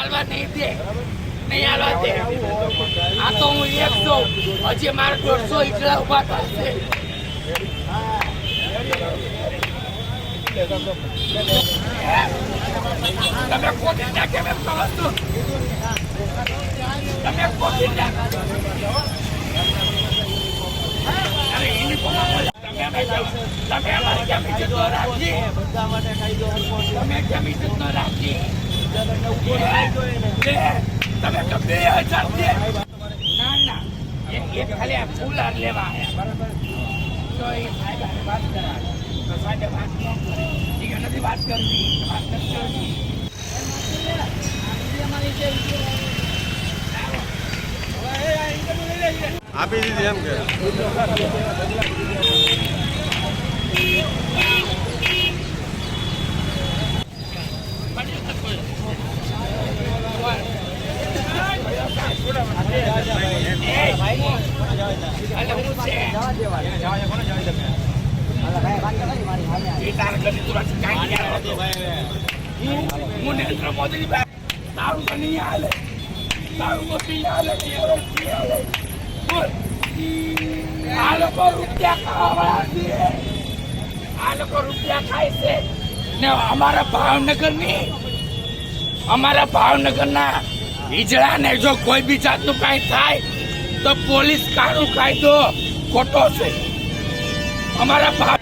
હાલવા નહીં દે, નહીં હાલવા દે. આ તો હું એકસો હજી મારે દોઢસો ઈટલા ઊભા થશે તમે કોટી ના કેમ એમ કરો તમે કોટી ના અરે, એની કોમા બોલે. તમે અમારી કેમ ઇજ્જત ન રાખી? તમે કેમ ઇજ્જત રાખી? તમે ખાલી આ ફૂલાર લેવા બરાબર તો એ સાહેબ વાત કરાવે તો વાત ન કરે ઈ નથી વાત કરવી વાત નથી આપી દીધી એમ કે એટલે હું છે એ તારે કદી તું રાજી કાંઈ નહીં આવે. હું હું નરેન્દ્ર રૂપિયા ખાવાવાળા છે આ લોકો રૂપિયા ખાય છે. ને અમારા ભાવનગરની, અમારા ભાવનગરના હિજડાને જો કોઈ બી જાતનું કાંઈ થાય, તો પોલીસ કાનૂન કાયદો ખોટો છે. અમારા ભાવ